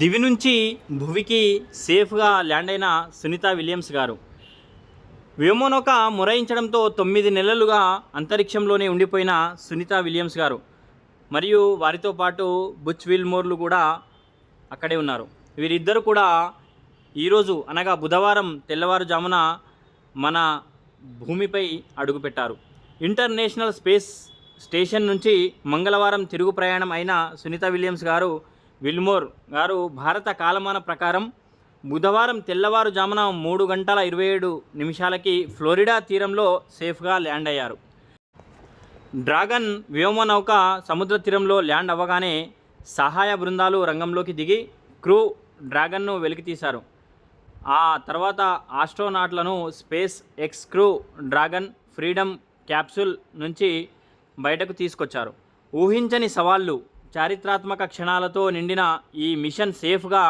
దివి నుంచి భువికి సేఫ్గా ల్యాండ్ అయిన సునీత విలియమ్స్ గారు. వ్యోమనౌక మొరాయించడంతో తొమ్మిది నెలలుగా అంతరిక్షంలోనే ఉండిపోయిన సునీత విలియమ్స్ గారు మరియు వారితో పాటు బుచ్ విల్మోర్లు కూడా అక్కడే ఉన్నారు. వీరిద్దరు కూడా ఈరోజు అనగా బుధవారం తెల్లవారుజామున మన భూమిపై అడుగుపెట్టారు. ఇంటర్నేషనల్ స్పేస్ స్టేషన్ నుంచి మంగళవారం తిరుగు ప్రయాణం అయిన సునీత విలియమ్స్ గారు విల్మోర్ గారు భారత కాలమాన ప్రకారం బుధవారం తెల్లవారుజామున మూడు గంటల ఇరవై ఏడు నిమిషాలకి ఫ్లోరిడా తీరంలో సేఫ్గా ల్యాండ్ అయ్యారు. డ్రాగన్ వ్యోమనౌక సముద్ర తీరంలో ల్యాండ్ అవ్వగానే సహాయ బృందాలు రంగంలోకి దిగి క్రూ డ్రాగన్ను వెలికితీశారు. ఆ తర్వాత ఆస్ట్రోనాట్లను SpaceX Crew Dragon Freedom capsule నుంచి బయటకు తీసుకొచ్చారు. ఊహించని సవాళ్ళు చారిత్రాత్మక క్షణాలతో నిండిన ఈ మిషన్ సేఫ్గా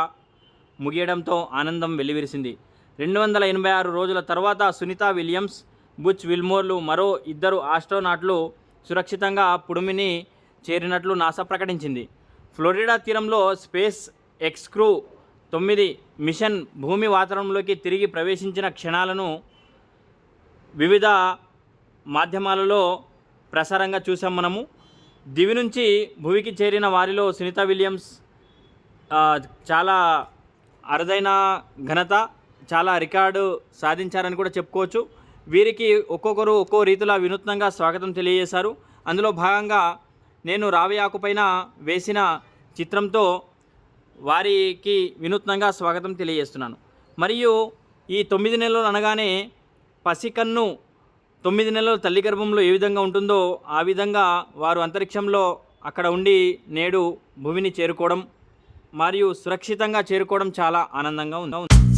ముగియడంతో ఆనందం వెల్లివిరిసింది. రెండు వందల ఎనభై ఆరు రోజుల తర్వాత సునీత విలియమ్స్ బుచ్ విల్మోర్లు మరో ఇద్దరు ఆస్ట్రోనాట్లు సురక్షితంగా పుడుమిని చేరినట్లు నాసా ప్రకటించింది. ఫ్లోరిడా తీరంలో స్పేస్ ఎక్స్క్రూ తొమ్మిది మిషన్ భూమి వాతావరణంలోకి తిరిగి ప్రవేశించిన క్షణాలను వివిధ మాధ్యమాలలో ప్రసారంగా చూసాం మనము. దివి నుంచి భూమికి చేరిన వారిలో సునీత విలియమ్స్ చాలా అరుదైన ఘనత చాలా రికార్డు సాధించారని కూడా చెప్పుకోవచ్చు. వీరికి ఒక్కొక్కరు ఒక్కో రీతిలో వినూత్నంగా స్వాగతం తెలియజేశారు. అందులో భాగంగా నేను రావి ఆకుపైన వేసిన చిత్రంతో వారికి వినూత్నంగా స్వాగతం తెలియజేస్తున్నాను. మరియు ఈ తొమ్మిది నెలలు అనగానే పసికన్ను తొమ్మిది నెలలు తల్లి గర్భంలో ఏ విధంగా ఉంటుందో ఆ విధంగా వారు అంతరిక్షంలో అక్కడ ఉండి నేడు భూమిని చేరుకోవడం మరియు సురక్షితంగా చేరుకోవడం చాలా ఆనందంగా ఉంది.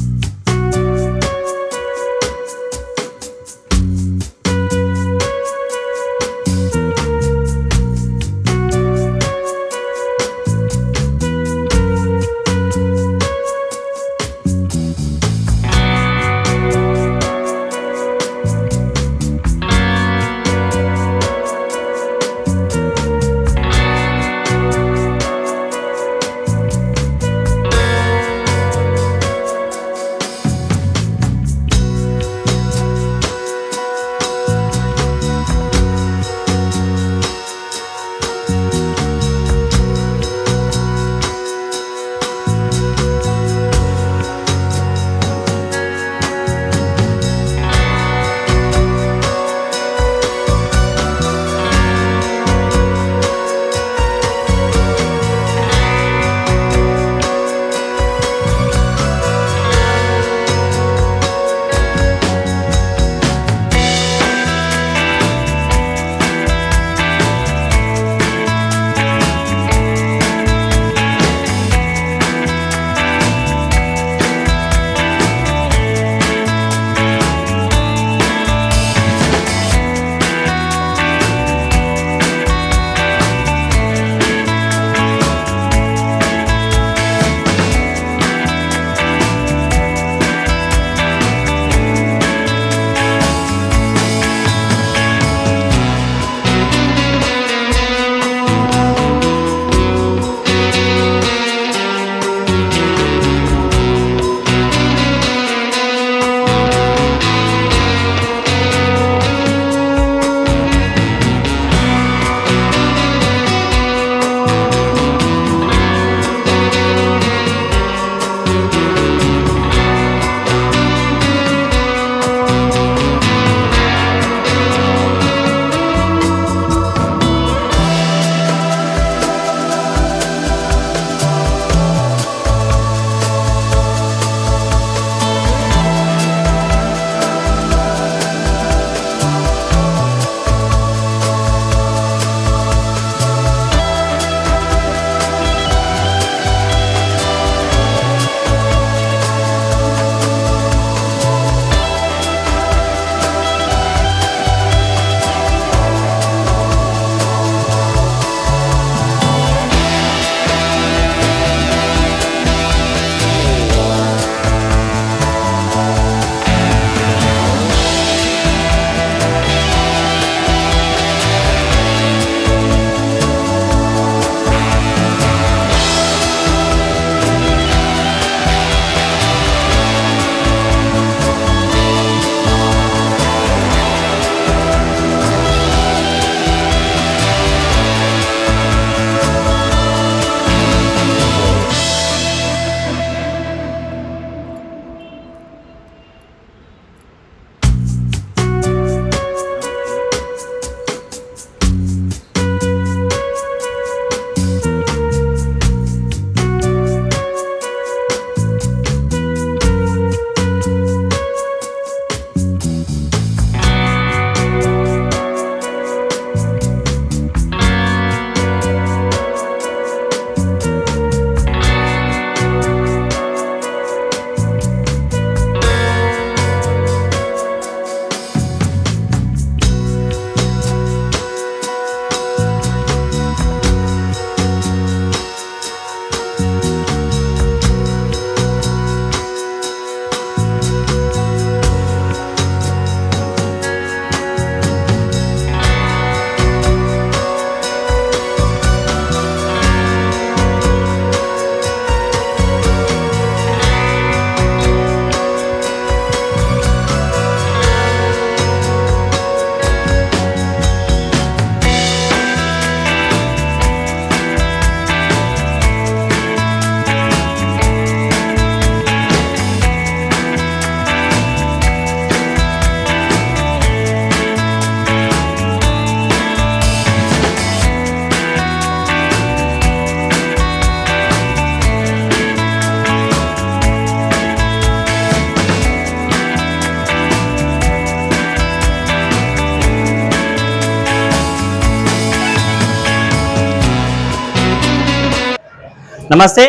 నమస్తే.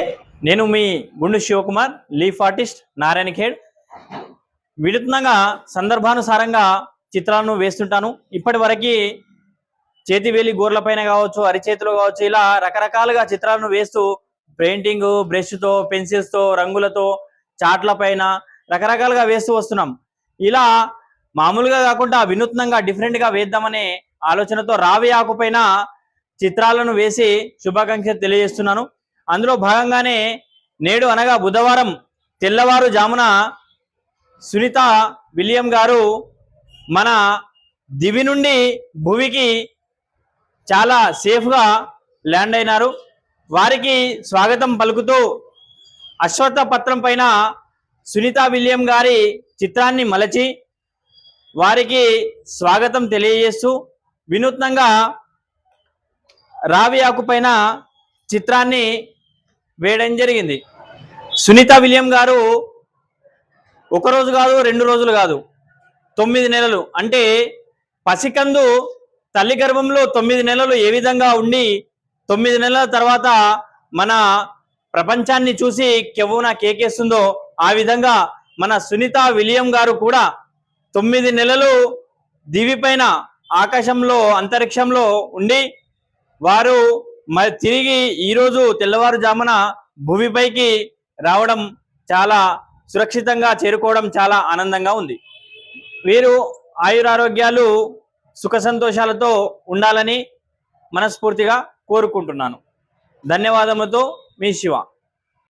నేను మీ Gundu Shivakumar leaf artist Narayankhed. వినూత్నంగా సందర్భానుసారంగా చిత్రాలను వేస్తుంటాను. ఇప్పటి వరకు చేతివేలి గోర్లపైన కావచ్చు అరిచేతులు కావచ్చు ఇలా రకరకాలుగా చిత్రాలను వేస్తూ పెయింటింగ్ బ్రష్తో పెన్సిల్స్తో రంగులతో చాట్ల పైన రకరకాలుగా వేస్తూ వస్తున్నాం. ఇలా మామూలుగా కాకుండా వినూత్నంగా డిఫరెంట్గా వేద్దామనే ఆలోచనతో రావి ఆకుపైన చిత్రాలను వేసి శుభాకాంక్షలు తెలియజేస్తున్నాను. అందులో భాగంగానే నేడు అనగా బుధవారం తెల్లవారు జామున సునీత విలియం గారు మన దివి నుండి భువికి చాలా సేఫ్గా ల్యాండ్ అయినారు. వారికి స్వాగతం పలుకుతూ అశ్వత్థ పత్రం పైన సునీత విలియం గారి చిత్రాన్ని మలచి వారికి స్వాగతం తెలియజేస్తూ వినూత్నంగా రావి ఆకు పైన చిత్రాన్ని వేయడం జరిగింది. సునీత విలియం గారు ఒక రోజు కాదు రెండు రోజులు కాదు తొమ్మిది నెలలు. అంటే పసికందు తల్లి గర్భంలో తొమ్మిది నెలలు ఏ విధంగా ఉండి తొమ్మిది నెలల తర్వాత మన ప్రపంచాన్ని చూసి కెవ్వున కేకేస్తుందో ఆ విధంగా మన సునీత విలియం గారు కూడా తొమ్మిది నెలలు దివి పైన ఆకాశంలో అంతరిక్షంలో ఉండి వారు మరి తిరిగి ఈరోజు తెల్లవారుజామున భూమిపైకి రావడం చాలా సురక్షితంగా చేరుకోవడం చాలా ఆనందంగా ఉంది. వీరు ఆయురారోగ్యాలు సుఖ సంతోషాలతో ఉండాలని మనస్ఫూర్తిగా కోరుకుంటున్నాను. ధన్యవాదములతో మీ శివ.